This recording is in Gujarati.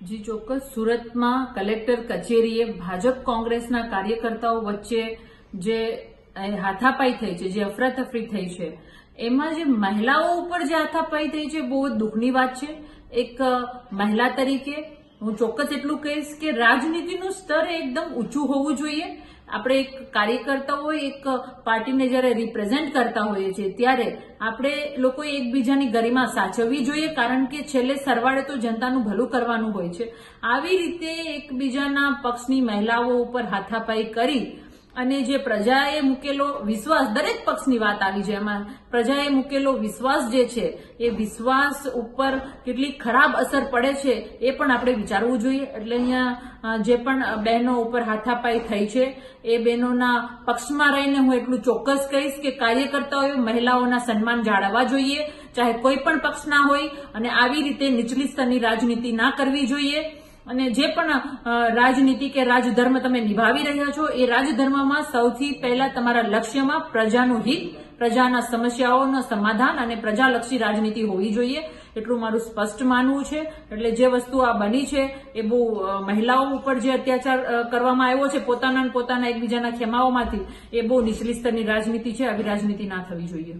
જી, ચોક્કસ. સુરતમાં કલેક્ટર કચેરીએ ભાજપ કોંગ્રેસના કાર્યકર્તાઓ વચ્ચે જે હાથાપાઈ થઈ છે, જે અફરાતફરી થઈ છે, એમાં જે મહિલાઓ ઉપર જે હાથાપાઈ થઈ છે, બહુ દુઃખની વાત છે. એક મહિલા તરીકે હું ચોક્કસ એટલું કહીશ કે રાજનીતિનું સ્તર એકદમ ઊંચું હોવું જોઈએ. આપણે એક કાર્યકર્તા હોય, એક પાર્ટીને જ્યારે રિપ્રેઝેન્ટ કરતા હોઈએ છીએ, ત્યારે આપણે લોકોએ એકબીજાની ગરિમા સાચવવી જોઈએ, કારણ કે છેલ્લે સરવાળે તો જનતાનું ભલું કરવાનું હોય છે. આવી રીતે એકબીજાના પક્ષની મહિલાઓ ઉપર હાથાપાઈ કરી અને જે પ્રજાએ મૂકેલો વિશ્વાસ, દરેક પક્ષની વાત આવી છે એમાં, પ્રજાએ મૂકેલો વિશ્વાસ જે છે, એ વિશ્વાસ ઉપર કેટલી ખરાબ અસર પડે છે, એ પણ આપણે વિચારવું જોઈએ. એટલે અહીંયા જે પણ બહેનો ઉપર હાથાપાઈ થઈ છે, એ બહેનોના પક્ષમાં રહીને હું એટલું ચોક્કસ કહીશ કે કાર્યકર્તાઓએ મહિલાઓના સન્માન જાળવવા જોઈએ, ચાહે કોઈ પણ પક્ષના હોય, અને આવી રીતે નીચલી સ્તરની રાજનીતિ ના કરવી જોઈએ. અને જે પણ રાજનીતિ કે રાજધર્મ તમે નિભાવી રહ્યા છો, એ રાજધર્મમાં સૌથી પહેલા તમારા લક્ષ્યમાં પ્રજાનું હિત, પ્રજાના સમસ્યાઓનો સમાધાન અને પ્રજાલક્ષી રાજનીતિ હોવી જોઈએ. એટલું મારું સ્પષ્ટ માનવું છે. એટલે જે વસ્તુ આ બની છે, એ બહુ મહિલાઓ ઉપર જે અત્યાચાર કરવામાં આવ્યો છે, પોતાના પોતાના એકબીજાના ખેમાઓમાંથી, એ બહુ નીચલી સ્તરની રાજનીતિ છે. આવી રાજનીતિ ના થવી જોઈએ.